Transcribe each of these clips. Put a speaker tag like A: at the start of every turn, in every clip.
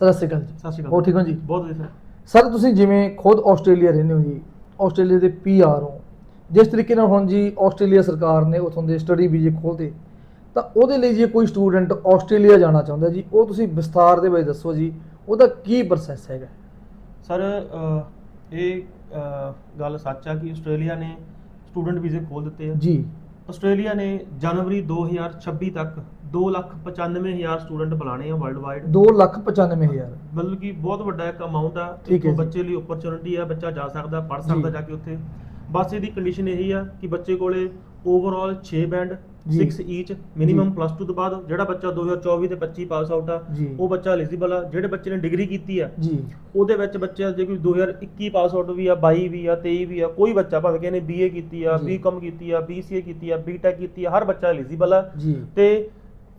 A: ਸਤਿ ਸ਼੍ਰੀ ਅਕਾਲ ਜੀ।
B: ਸਤਿ ਸ਼੍ਰੀ ਅਕਾਲ।
A: ਹੋਰ ਠੀਕ ਹੋ ਜੀ?
B: ਬਹੁਤ ਵਧੀਆ ਸਰ।
A: ਸਰ ਤੁਸੀਂ ਜਿਵੇਂ ਖੁਦ ਆਸਟ੍ਰੇਲੀਆ ਰਹਿੰਦੇ ਹੋ ਜੀ ਆਸਟ੍ਰੇਲੀਆ ਦੇ ਪੀਆਰ ਹੋ। ਜਿਸ ਤਰੀਕੇ ਨਾਲ ਹੁਣ ਜੀ ਆਸਟ੍ਰੇਲੀਆ ਸਰਕਾਰ ਨੇ ਉਥੋਂ ਦੇ ਸਟੱਡੀ ਵੀਜ਼ੇ ਖੋਲ੍ਹਦੇ ਤਾਂ ਉਹਦੇ ਲਈ ਜੇ ਕੋਈ ਸਟੂਡੈਂਟ ਆਸਟ੍ਰੇਲੀਆ ਜਾਣਾ ਚਾਹੁੰਦਾ ਜੀ ਉਹ ਤੁਸੀਂ ਵਿਸਤਾਰ ਦੇ ਵਿੱਚ ਦੱਸੋ ਜੀ ਉਹਦਾ ਕੀ ਪ੍ਰੋਸੈਸ ਹੈਗਾ?
B: ਸਰ ਇਹ ਗੱਲ ਸੱਚ ਆ ਕਿ ਆਸਟ੍ਰੇਲੀਆ ਨੇ ਸਟੂਡੈਂਟ ਵੀਜ਼ੇ ਖੋਲ ਦਿੱਤੇ ਆ।
A: ਜੀ।
B: ਆਸਟ੍ਰੇਲੀਆ ਨੇ ਜਨਵਰੀ 2026 ਤੱਕ 295000 ਸਟੂਡੈਂਟ ਬੁਲਾਣੇ ਆ ਵਰਲਡ ਵਾਈਡ
A: 295000
B: ਮਤਲਬ ਕਿ ਬਹੁਤ ਵੱਡਾ ਇੱਕ ਅਮਾਉਂਟ ਆ
A: ਠੀਕ ਹੈ
B: ਇੱਥੋਂ
A: ਜੀ।
B: ਬੱਚੇ ਲਈ ਓਪਰਚੁਨਿਟੀ ਆ ਬੱਚਾ ਜਾ ਸਕਦਾ ਪੜ। ਸਕਦਾ ਜਾ ਕੇ ਉੱਥੇ ਬਸ ਇਹਦੀ ਕੰਡੀਸ਼ਨ ਇਹੀ ਆ ਕਿ ਬੱਚੇ ਕੋਲੇ ਓਵਰਆਲ 6 ਬੈਂਡ
A: ਜੀ।
B: 6 ਈਚ ਮਿਨੀਮਮ
A: ਜੀ।
B: ਪਲੱਸ 2 ਤੋਂ ਬਾਅਦ ਜਿਹੜਾ ਬੱਚਾ 2024 ਤੇ 25 ਪਾਸ ਆਊਟ ਆ
A: ਜੀ
B: ਉਹ ਬੱਚਾ ਐਲੀਜੀਬਲ ਆ ਜਿਹੜੇ ਬੱਚੇ ਨੇ ਡਿਗਰੀ ਕੀਤੀ ਆ
A: ਜੀ
B: ਉਹਦੇ ਵਿੱਚ ਬੱਚਾ ਜੇ ਕੋਈ 2021 ਪਾਸ ਆਊਟ ਵੀ ਆ 22 ਵੀ ਆ 23 ਵੀ ਆ ਕੋਈ ਬੱਚਾ ਭਾਵੇਂ ਕਿ ਇਹਨੇ ਬੀਏ ਕੀਤੀ ਆ
A: ਜੀ।
B: ਬੀਕਾਮ ਕੀਤੀ ਆ ਬੀਸੀਏ ਕੀਤੀ ਆ ਬੀਟੈਕ ਕੀਤੀ ਆ ਹਰ ਬੱਚਾ ਐਲੀਜੀਬਲ ਆ
A: ਜੀ
B: ਤੇ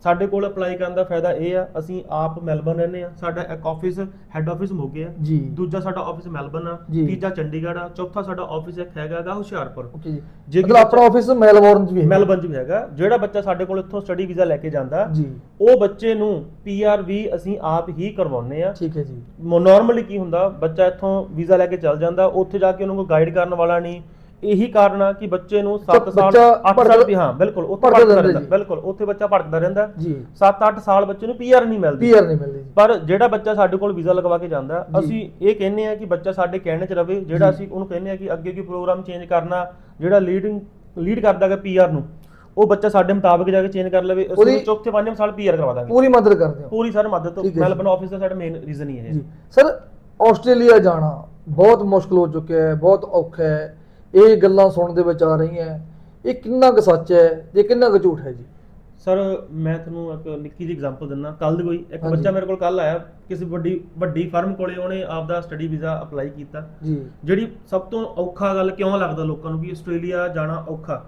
B: ਸਾਡੇ ਕੋਲ ਅਪਲਾਈ ਕਰਨ ਦਾ ਫਾਇਦਾ ਇਹ ਆ ਅਸੀਂ ਆਪ ਮੈਲਬਨ ਰਹਿੰਦੇ ਆ ਸਾਡਾ ਇੱਕ ਆਫਿਸ ਹੈੱਡ ਆਫਿਸ ਮੋਗੇ ਆ।
A: ਜੀ।
B: ਦੂਜਾ ਸਾਡਾ ਆਫਿਸ ਮੈਲਬਨ ਆ। ਤੀਜਾ ਚੰਡੀਗੜ੍ਹ ਆ ਚੌਥਾ ਸਾਡਾ ਆਫਿਸ ਇੱਕ ਹੈਗਾ ਗਾ ਹੁਸ਼ਿਆਰਪੁਰ।
A: ਓਕੇ ਜੀ।
B: ਜੇ
A: ਮਤਲਬ ਆਪਣਾ ਆਫਿਸ ਮੈਲਬੌਰਨ ਚ ਵੀ ਹੈ
B: ਮੈਲਬਨ ਚ ਵੀ ਹੈਗਾ ਜਿਹੜਾ ਬੱਚਾ ਸਾਡੇ ਕੋਲ ਇੱਥੋਂ ਸਟੱਡੀ ਵੀਜ਼ਾ ਲੈ ਕੇ ਜਾਂਦਾ
A: ਜੀ।
B: ਉਹ ਬੱਚੇ ਨੂੰ ਪੀਆਰ ਵੀ ਅਸੀਂ ਆਪ ਹੀ ਕਰਵਾਉਂਦੇ ਆ
A: ਠੀਕ ਹੈ ਜੀ।
B: ਨਾਰਮਲੀ ਕੀ ਹੁੰਦਾ ਬੱਚਾ ਇੱਥੋਂ ਵੀਜ਼ਾ ਲੈ ਕੇ ਚੱਲ ਜਾਂਦਾ ਉੱਥੇ ਜਾ ਕੇ ਉਹਨੂੰ ਕੋਈ ਗਾਈਡ ਕਰਨ ਵਾਲਾ ਨਹੀਂ ਇਹੀ ਕਾਰਨ ਆ ਕਿ ਬੱਚੇ ਨੂੰ 7
A: ਬੱਚਾ
B: ਸਾਲ 8
A: ਭੜਕ-
B: ਸਾਲ ਵੀ ਹਾਂ ਬਿਲਕੁਲ ਉੱਥੇ
A: ਭੜਕਦਾ ਰਹਿੰਦਾ।
B: ਬਿਲਕੁਲ ਉੱਥੇ ਬੱਚਾ ਭੜਕਦਾ ਰਹਿੰਦਾ।
A: ਜੀ।
B: 7-8 ਸਾਲ ਬੱਚੇ ਨੂੰ ਪੀਆਰ ਨਹੀਂ ਮਿਲਦੀ।
A: ਪੀਆਰ ਨਹੀਂ ਮਿਲਦੀ
B: ਪਰ ਜਿਹੜਾ ਬੱਚਾ ਸਾਡੇ ਕੋਲ ਵੀਜ਼ਾ ਲਗਵਾ ਕੇ ਜਾਂਦਾ। ਅਸੀਂ ਇਹ ਕਹਿੰਦੇ ਆ ਕਿ ਬੱਚਾ ਸਾਡੇ ਕਹਿਣੇ 'ਚ ਰਵੇ ਜਿਹੜਾ। ਅਸੀਂ ਉਹਨੂੰ ਕਹਿੰਦੇ ਆ ਕਿ ਅੱਗੇ ਕੀ ਪ੍ਰੋਗਰਾਮ ਚੇਂਜ ਕਰਨਾ ਜਿਹੜਾ ਲੀਡਿੰਗ ਲੀਡ ਕਰਦਾਗਾ ਪੀਆਰ ਨੂੰ ਉਹ ਬੱਚਾ ਸਾਡੇ ਮੁਤਾਬਕ ਜਾ ਕੇ ਚੇਂਜ ਕਰ ਲਵੇ ਉਹਨੂੰ ਚੌਥੇ ਪੰਜਵੇਂ ਸਾਲ ਪੀਆਰ ਕਰਵਾ ਦਾਂਗੇ।
A: ਪੂਰੀ ਮਦਦ ਕਰਦੇ ਹੋ।
B: ਪੂਰੀ ਸਰ ਮਦਦ। ਮੈਲਬਨ ਆਫਿਸ ਦਾ ਸਾਡਾ ਮੇਨ ਰੀਜ਼ਨ ਹੀ ਹੈ।
A: ਸਰ ਆਸਟ੍ਰੇਲੀਆ ਜਾਣਾ ਬਹੁਤ ਮੁਸ਼ਕਲ ਹੋ ਚੁੱਕਿਆ ਹੈ ਬਹੁਤ ਔਖਾ ਹੈ। ਇਹ ਗੱਲਾਂ ਸੁਣਨ ਦੇ ਵਿੱਚ ਆ ਰਹੀਆਂ ਇਹ ਕਿੰਨਾ ਕੁ ਸੱਚ ਹੈ ਤੇ ਕਿੰਨਾ ਕੁ ਝੂਠ ਹੈ ਜੀ?
B: ਸਰ ਮੈਂ ਤੁਹਾਨੂੰ ਇੱਕ ਨਿੱਕੀ ਜਿਹੀ ਐਗਜ਼ਾਮਪਲ ਦਿੰਦਾ। ਕੱਲ ਦੀ ਕੋਈ ਇੱਕ। ਬੱਚਾ ਮੇਰੇ ਕੋਲ ਕੱਲ ਆਇਆ। ਕਿਸੇ ਵੱਡੀ ਵੱਡੀ ਫਰਮ ਕੋਲੇ ਉਹਨੇ ਆਪਦਾ ਸਟੱਡੀ ਵੀਜ਼ਾ ਅਪਲਾਈ ਕੀਤਾ।
A: ਜੀ।
B: ਜਿਹੜੀ ਸਭ ਤੋਂ ਔਖਾ ਗੱਲ ਕਿਉਂ ਲੱਗਦਾ ਲੋਕਾਂ ਨੂੰ ਕਿ ਆਸਟ੍ਰੇਲੀਆ ਜਾਣਾ ਔਖਾ?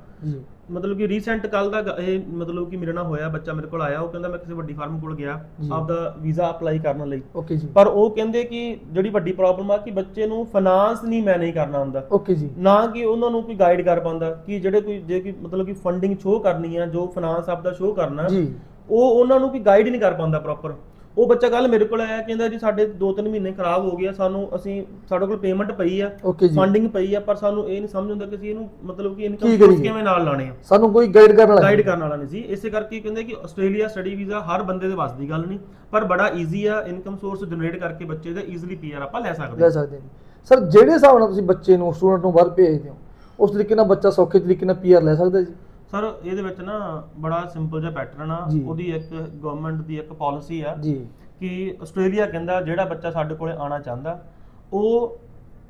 B: ਮਤਲਬ ਕਿ ਰੀਸੈਂਟ ਕੱਲ ਦਾ ਗ- ਇਹ ਮਤਲਬ ਕਿ ਮੇਰੇ ਨਾਲ ਹੋਇਆ ਬੱਚਾ ਮੇਰੇ ਕੋਲ ਆਇਆ ਉਹ ਕਹਿੰਦਾ ਮੈਂ ਕਿਸੇ ਵੱਡੀ ਫਰਮ ਕੋਲ ਗਿਆ
A: ਜੀ।
B: ਆਪਦਾ ਵੀਜ਼ਾ ਅਪਲਾਈ ਕਰਨ ਲਈ।
A: ਓਕੇ ਜੀ।
B: ਪਰ ਉਹ ਕਹਿੰਦੇ ਕਿ ਜਿਹੜੀ ਵੱਡੀ ਪ੍ਰੋਬਲਮ ਆ ਕਿ ਬੱਚੇ ਨੂੰ ਫਾਈਨਾਂਸ ਨਹੀਂ ਮੈਨੇਜ ਕਰਨਾ ਆਉਂਦਾ
A: ਓਕੇ ਜੀ।
B: ਨਾ ਕਿ ਉਹਨਾਂ ਨੂੰ ਕੋਈ ਗਾਈਡ ਕਰ ਪਾਉਂਦਾ ਕਿ ਜਿਹੜੇ ਕੋਈ ਜੇ ਕਿ ਮਤਲਬ ਕਿ ਫੰਡਿੰਗ ਸ਼ੋਅ ਕਰਨੀ ਆ ਜੋ ਫਾਈਨਾਂਸ ਆਪਦਾ ਸ਼ੋਅ ਕਰਨਾ
A: ਜੀ।
B: ਉਹ ਉਹਨਾਂ ਨੂੰ ਵੀ ਗਾਈਡ ਨਹੀਂ ਕਰ ਪਾਉਂਦਾ ਪ੍ਰੋਪਰ ਉਹ ਬੱਚਾ ਕੱਲ ਮੇਰੇ ਕੋਲ ਆਇਆ ਕਹਿੰਦਾ ਜੀ ਸਾਡੇ 2-3 ਮਹੀਨੇ ਖਰਾਬ ਹੋ ਗਏ ਆ ਸਾਨੂੰ ਅਸੀਂ ਸਾਡੇ ਕੋਲ ਪੇਮੈਂਟ ਪਈ ਆ
A: ਓਕੇ ਜੀ।
B: ਫੰਡਿੰਗ ਪਈ ਆ ਪਰ ਸਾਨੂੰ ਇਹ ਨਹੀਂ ਸਮਝ ਆਉਂਦਾ ਕਿ ਅਸੀਂ ਇਹਨੂੰ ਮਤਲਬ ਕਿ ਇਨਕਮ
A: ਕੀ ਕਰੀਏ?
B: ਕਿਵੇਂ ਨਾਲ ਲਾਣੇ ਆ।
A: ਸਾਨੂੰ ਕੋਈ ਗਾਈਡ ਕਰਨ ਵਾਲਾ
B: ਗਾਈਡ। ਕਰਨ ਵਾਲਾ ਨਹੀਂ ਸੀ। ਇਸੇ ਕਰਕੇ ਕਹਿੰਦੇ ਕਿ ਆਸਟ੍ਰੇਲੀਆ ਸਟੱਡੀ ਵੀਜ਼ਾ ਹਰ ਬੰਦੇ ਦੇ ਵੱਸ ਦੀ ਗੱਲ ਨਹੀਂ ਪਰ ਬੜਾ ਈਜ਼ੀ ਆ ਇਨਕਮ ਸੋਰਸ ਜਨਰੇਟ ਕਰਕੇ ਬੱਚੇ ਦਾ ਈਜ਼ੀਲੀ ਪੀਆਰ ਆਪਾਂ ਲੈ ਸਕਦੇ
A: ਲੈ
B: ਹਾਂ
A: ਸਕਦੇ ਹਾਂ ਸਰ ਜਿਹੜੇ ਹਿਸਾਬ ਨਾਲ ਤੁਸੀਂ ਬੱਚੇ ਨੂੰ ਸਟੂਡੈਂਟ ਨੂੰ ਬਾਹਰ ਭੇਜਦੇ ਹੋ ਉਸ ਤਰੀਕੇ ਨਾਲ ਬੱਚਾ ਸੌਖੇ ਤਰੀਕੇ ਨਾਲ ਪੀਆਰ ਲੈ ਸਕਦਾ ਜੀ?
B: ਸਰ ਇਹਦੇ ਵਿੱਚ ਨਾ ਬੜਾ ਸਿੰਪਲ ਜਿਹਾ ਪੈਟਰਨ ਆ।
A: ਜੀ।
B: ਉਹਦੀ ਇੱਕ ਗਵਰਨਮੈਂਟ ਦੀ ਇੱਕ ਪਾਲਿਸੀ ਆ
A: ਜੀ।
B: ਕਿ ਆਸਟ੍ਰੇਲੀਆ ਕਹਿੰਦਾ ਜਿਹੜਾ ਬੱਚਾ ਸਾਡੇ ਕੋਲੇ ਆਣਾ ਚਾਹੁੰਦਾ ਉਹ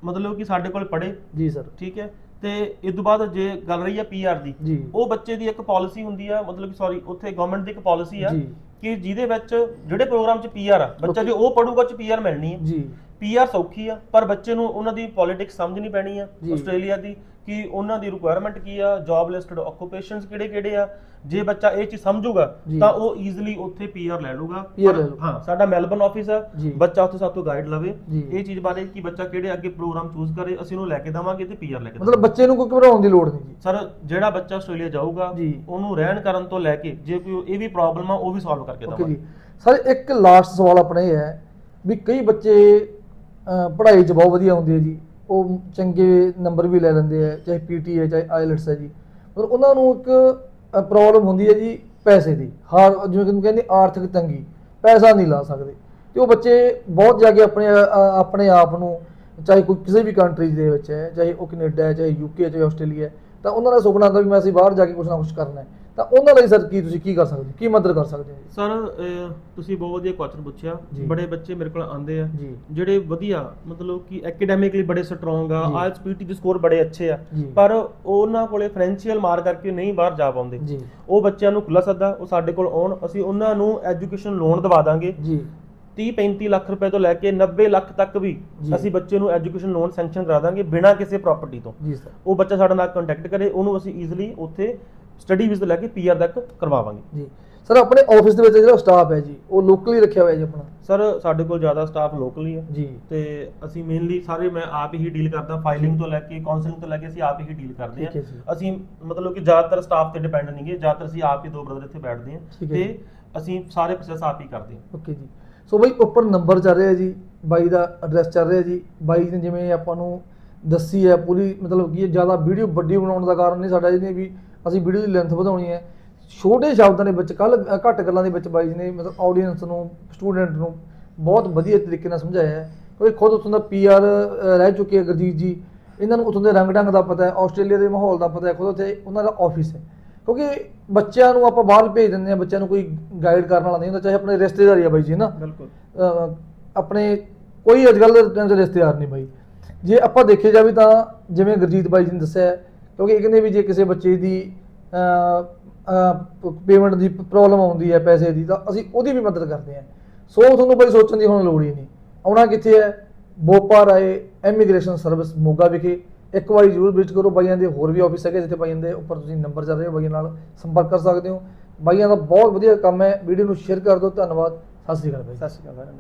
B: ਮਤਲਬ ਕਿ ਸਾਡੇ ਕੋਲ ਪੜ੍ਹੇ।
A: ਜੀ ਸਰ।
B: ਠੀਕ ਹੈ? ਤੇ ਇਸ ਤੋਂ ਬਾਅਦ ਜੇ ਗੱਲ ਰਹੀ ਆ ਪੀਆਰ ਦੀ
A: ਜੀ।
B: ਉਹ ਬੱਚੇ ਦੀ ਇੱਕ ਪਾਲਿਸੀ ਹੁੰਦੀ ਆ ਮਤਲਬ ਕਿ ਸੌਰੀ ਉੱਥੇ ਗਵਰਨਮੈਂਟ ਦੀ ਇੱਕ ਪਾਲਿਸੀ ਆ
A: ਜੀ।
B: ਕਿ ਜਿਹਦੇ ਵਿੱਚ ਜਿਹੜੇ ਪ੍ਰੋਗਰਾਮ 'ਚ ਪੀਆਰ ਆ ਬੱਚਾ ਜੇ ਉਹ ਪੜੂਗਾ 'ਚ ਪੀਆਰ ਮਿਲਣੀ ਹੈ
A: ਜੀ।
B: ਪੀਆਰ ਸੌਖੀ ਆ ਪਰ ਬੱਚੇ ਨੂੰ ਉਹਨਾਂ ਦੀ ਪੋਲਿਟਿਕਸ ਸਮਝਣੀ ਪੈਣੀ ਆ। ਆਸਟ੍ਰੇਲੀਆ ਦੀ ਕਿ ਉਹਨਾਂ ਦੀ ਰਿਕੁਆਇਰਮੈਂਟ ਕੀ ਆ ਜੌਬ ਲਿਸਟਡ ਆਕੂਪੇਸ਼ਨਸ ਕਿਹੜੇ ਕਿਹੜੇ ਆ ਜੇ ਬੱਚਾ ਇਹ ਚੀਜ਼ ਸਮਝੂਗਾ। ਤਾਂ ਉਹ ਈਜ਼ੀਲੀ ਉੱਥੇ ਪੀਆਰ ਲੈ ਲੂਗਾ। ਹਾਂ ਸਾਡਾ ਮੈਲਬਨ ਆਫਿਸ ਆ। ਬੱਚਾ ਉੱਥੇ ਸਭ ਤੋਂ ਗਾਈਡ ਲਵੇ। ਇਹ ਚੀਜ਼ ਬਾਰੇ ਕਿ ਬੱਚਾ ਕਿਹੜੇ ਅੱਗੇ ਪ੍ਰੋਗਰਾਮ ਚੂਜ਼ ਕਰੇ ਅਸੀਂ ਉਹਨੂੰ ਲੈ ਕੇ ਦੇਵਾਂਗੇ ਤੇ ਪੀਆਰ ਲੈ ਕੇ
A: ਮਤਲਬ ਬੱਚੇ ਨੂੰ ਕੋਈ ਘਬਰਾਉਣ ਦੀ ਲੋੜ ਨਹੀਂ ਜੀ
B: ਸਰ ਜਿਹੜਾ ਬੱਚਾ ਆਸਟ੍ਰੇਲੀਆ ਜਾਊਗਾ। ਉਹਨੂੰ ਰਹਿਣ ਕਰਨ ਤੋਂ ਲੈ ਕੇ ਜੇ ਕੋਈ ਇਹ ਵੀ ਪ੍ਰੋਬਲਮ ਆ ਉਹ ਵੀ ਸੋਲਵ ਕਰਕੇ ਦੇਵਾਂਗੇ
A: ਸਰ ਇੱਕ ਲਾਸਟ ਸਵਾਲ ਆਪਣਾ ਇਹ ਹੈ ਵੀ ਕਈ ਬੱਚੇ ਪੜ੍ਹਾਈ 'ਚ ਬਹੁਤ ਵਧੀਆ ਹੁੰਦੀ ਹੈ ਜੀ। ਉਹ ਚੰਗੇ ਨੰਬਰ ਵੀ ਲੈ ਲੈਂਦੇ ਆ, ਚਾਹੇ ਪੀਟੀ ਹੈ ਚਾਹੇ ਆਈਲਟਸ ਹੈ ਜੀ। ਪਰ ਉਹਨਾਂ ਨੂੰ ਇੱਕ ਪ੍ਰੋਬਲਮ ਹੁੰਦੀ ਹੈ ਜੀ ਪੈਸੇ ਦੀ। ਹਾਰ, ਜਿਵੇਂ ਕਿ ਕਹਿੰਦੇ, ਆਰਥਿਕ ਤੰਗੀ। ਪੈਸਾ ਨਹੀਂ ਲਾ ਸਕਦੇ। ਤੇ ਉਹ ਬੱਚੇ ਬਹੁਤ ਜਾ ਕੇ ਆਪਣੇ ਆਪਣੇ ਆਪ ਨੂੰ, ਚਾਹੇ ਕੋਈ ਕਿਸੇ ਵੀ ਕੰਟਰੀ ਦੇ ਵਿੱਚ ਹੈ, ਚਾਹੇ ਉਹ ਕੈਨੇਡਾ ਹੈ, ਚਾਹੇ ਯੂਕੇ ਚਾਹੇ ਆਸਟ੍ਰੇਲੀਆ ਤਾਂ ਉਹਨਾਂ ਦਾ ਸੁਪਨਾ ਹੁੰਦਾ ਵੀ ਮੈਂ ਅਸੀਂ ਬਾਹਰ ਜਾ ਕੇ ਕੁਝ ਨਾ ਕੁਝ ਕਰਨਾ ਹੈ। ਤਾਂ ਉਹਨਾਂ ਲਈ ਸਰ ਕੀ ਤੁਸੀਂ ਕੀ ਕਰ ਸਕਦੇ ਹੋ? ਕੀ ਮਦਦ ਕਰ ਸਕਦੇ ਹੋ?
B: ਸਰ ਅਹ, ਤੁਸੀਂ ਬਹੁਤ ਵਧੀਆ ਕੁਐਸਚਨ ਪੁੱਛਿਆ।
A: ਜੀ।
B: ਬੜੇ ਬੱਚੇ ਮੇਰੇ ਕੋਲ ਆਉਂਦੇ ਆ।
A: ਜੀ।
B: ਜਿਹੜੇ ਵਧੀਆ ਮਤਲਬ ਕਿ ਐਕੈਡੈਮਿਕਲੀ ਬੜੇ ਸਟਰੋਂਗ ਆ
A: ਜੀ।
B: ਆਇਲਸ ਪੀਟੀ ਦੇ ਸਕੋਰ ਬੜੇ ਅੱਛੇ ਆ
A: ਜੀ।
B: ਪਰ ਉਹਨਾਂ ਕੋਲੇ ਫਾਈਨੈਂਸ਼ੀਅਲ ਮਾਰ ਕਰਕੇ ਨਹੀਂ ਬਾਹਰ ਜਾ ਪਾਉਂਦੇ।
A: ਜੀ।
B: ਉਹ ਬੱਚਿਆਂ ਨੂੰ ਖੁੱਲਾ ਸੱਦਾ ਉਹ ਸਾਡੇ ਕੋਲ ਆਉਣ ਅਸੀਂ ਉਹਨਾਂ ਨੂੰ ਐਜੂਕੇਸ਼ਨ ਲੋਨ ਦਵਾ ਦਾਂਗੇ।
A: ਜੀ।
B: 30 35 ਲੱਖ ਰੁਪਏ ਤੋਂ ਲੈ ਕੇ 90 ਲੱਖ ਤੱਕ ਵੀ
A: ਜੀ।
B: ਅਸੀਂ ਬੱਚੇ ਨੂੰ ਐਜੂਕੇਸ਼ਨ ਲੋਨ ਸੈਂਕਸ਼ਨ ਕਰਾ ਦਾਂਗੇ ਬਿਨਾਂ ਕਿਸੇ ਪ੍ਰਾਪਰਟੀ ਤੋਂ।
A: ਜੀ ਸਰ
B: ਉਹ ਬੱਚਾ ਸਾਡੇ ਨਾਲ ਕੰਟੈਕਟ ਕਰੇ ਉਹਨੂੰ ਅਸੀਂ ਈਜ਼ੀਲੀ ਉੱਥੇ ਸਟੱਡੀ ਵੀਜ਼ਾ ਲੈ ਕੇ ਪੀਆਰ ਤੱਕ ਕਰਵਾਵਾਂਗੇ।
A: ਜੀ। ਸਰ ਆਪਣੇ ਆਫਿਸ ਦੇ ਵਿੱਚ ਜਿਹੜਾ ਸਟਾਫ ਹੈ ਜੀ ਉਹ ਲੋਕਲੀ ਰੱਖਿਆ ਹੋਇਆ ਜੀ ਆਪਣਾ?
B: ਸਰ ਸਾਡੇ ਕੋਲ ਜ਼ਿਆਦਾ ਸਟਾਫ ਲੋਕਲ ਹੀ। ਹੈ
A: ਜੀ।
B: ਤੇ ਅਸੀਂ ਮੇਨਲੀ ਸਾਰੇ ਮੈਂ ਆਪ ਹੀ ਡੀਲ ਕਰਦਾ ਫਾਈਲਿੰਗ ਤੋਂ ਲੈ ਕੇ ਕਾਉਂਸਲਿੰਗ ਤੋਂ ਲੈ ਕੇ ਅਸੀਂ ਆਪ ਹੀ ਡੀਲ ਕਰਦੇ
A: ਠੀਕ ਹੈ ਜੀ।
B: ਅਸੀਂ ਮਤਲਬ ਕਿ ਜ਼ਿਆਦਾਤਰ ਸਟਾਫ ਤੇ ਡਿਪੈਂਡ ਨਹੀਂਗੇ ਜ਼ਿਆਦਾਤਰ ਅਸੀਂ ਆਪ ਹੀ ਦੋ ਬ੍ਰਦਰ ਇੱਥੇ ਬੈਠਦੇ ਹਾਂ
A: ਠੀਕ ਹੈ
B: ਤੇ। ਅਸੀਂ ਸਾਰੇ ਪ੍ਰੋਸੈਸ ਆਪ ਹੀ ਕਰਦੇ ਹਾਂ।
A: ਓਕੇ ਜੀ। ਸੋ ਬਈ ਉੱਪਰ ਨੰਬਰ ਚੱਲ ਰਿਹਾ ਜੀ ਬਾਈ ਦਾ ਐਡਰੈਸ ਚੱਲ ਰਿਹਾ ਜੀ। ਬਾਈ ਨੇ ਜਿਵੇਂ ਆਪਾਂ ਨੂੰ ਦੱਸੀ ਹੈ ਪੂਰੀ ਮਤਲਬ ਕਿ ਜ਼ਿਆਦਾ ਵੀਡੀਓ ਵੱਡੀ ਬਣਾਉਣ ਦਾ ਕਾਰਨ ਨਹੀਂ ਸਾਡਾ ਇਹਨੇ ਵੀ ਅਸੀਂ ਵੀਡੀਓ ਦੀ ਲੈਂਥ ਵਧਾਉਣੀ ਹੈ। ਛੋਟੇ ਸ਼ਬਦਾਂ ਦੇ ਵਿੱਚ ਕੱਲ ਘੱਟ ਗੱਲਾਂ ਦੇ ਵਿੱਚ ਬਾਈ ਜੀ ਨੇ ਮਤਲਬ ਆਡੀਅנס ਨੂੰ ਸਟੂਡੈਂਟ ਨੂੰ ਬਹੁਤ ਵਧੀਆ ਤਰੀਕੇ ਨਾਲ ਸਮਝਾਇਆ ਹੈ। ਕਿਉਂਕਿ ਖੁਦ ਉੱਥੋਂ ਦਾ ਪੀਆਰ ਰਹਿ ਚੁੱਕੇ ਹੈ ਗੁਰਜੀਤ ਜੀ। ਇਹਨਾਂ ਨੂੰ ਉੱਥੋਂ ਦੇ ਰੰਗ ਢੰਗ ਦਾ ਪਤਾ ਹੈ ਆਸਟ੍ਰੇਲੀਆ ਦੇ ਮਾਹੌਲ ਦਾ ਪਤਾ ਹੈ ਖੁਦ ਉੱਥੇ ਉਹਨਾਂ ਦਾ ਆਫਿਸ ਹੈ। ਕਿਉਂਕਿ ਬੱਚਿਆਂ ਨੂੰ ਆਪਾਂ ਬਾਹਰ ਭੇਜ ਦਿੰਦੇ ਆ ਬੱਚਿਆਂ ਨੂੰ ਕੋਈ ਗਾਈਡ ਕਰਨ ਵਾਲਾ ਨਹੀਂ ਹੁੰਦਾ ਚਾਹੇ ਆਪਣੇ ਰਿਸ਼ਤੇਦਾਰ ਹੀ ਆ ਬਾਈ ਜੀ ਨਾ?
B: ਬਿਲਕੁਲ।
A: ਆਪਣੇ ਕੋਈ ਅੱਜ ਕੱਲ੍ਹ ਰਿਸ਼ਤੇਦਾਰ ਨਹੀਂ ਬਾਈ। ਜੇ ਆਪਾਂ ਦੇਖੇ ਜਾਵੇ ਤਾਂ ਜਿਵੇਂ ਗੁਰਜੀਤ ਬਾਈ ਜੀ ਨੇ ਦੱਸਿਆ ਕਿਉਂਕਿ ਇਹ ਕਹਿੰਦੇ ਵੀ ਜੇ ਕਿਸੇ ਬੱਚੇ ਦੀ ਪੇਮੈਂਟ ਦੀ ਪ੍ਰੋਬਲਮ ਆਉਂਦੀ ਹੈ ਪੈਸੇ ਦੀ, ਤਾਂ ਅਸੀਂ ਉਹਦੀ ਵੀ ਮਦਦ ਕਰਦੇ ਹਾਂ। ਸੋ ਤੁਹਾਨੂੰ ਬਾਈ ਸੋਚਣ ਦੀ ਹੁਣ ਲੋੜ ਹੀ ਨਹੀਂ। ਆਉਣਾ ਕਿੱਥੇ ਹੈ? ਬੋਪਾ ਰਾਏ ਇਮੀਗ੍ਰੇਸ਼ਨ ਸਰਵਿਸ ਮੋਗਾ ਵਿਖੇ। ਇੱਕ ਵਾਰੀ ਜ਼ਰੂਰ ਵਿਜ਼ਿਟ ਕਰੋ ਬਾਈਆਂ ਦੇ ਹੋਰ ਵੀ ਆਫਿਸ ਹੈਗੇ ਜਿੱਥੇ ਬਾਈਆਂ ਦੇ ਉੱਪਰ ਤੁਸੀਂ ਨੰਬਰ ਚੱਲ ਰਹੇ ਹੋ, ਬਾਈਆਂ ਨਾਲ ਸੰਪਰਕ ਕਰ ਸਕਦੇ ਹੋ। ਬਾਈਆਂ ਦਾ ਬਹੁਤ ਵਧੀਆ ਕੰਮ ਹੈ। ਵੀਡੀਓ ਨੂੰ ਸ਼ੇਅਰ ਕਰ ਦਿਓ। ਧੰਨਵਾਦ। ਸਤਿ ਸ਼੍ਰੀ ਅਕਾਲ ਬਾਈ।
B: ਸਤਿ ਸ਼੍ਰੀ ਅਕਾਲ ਮੈਡਮ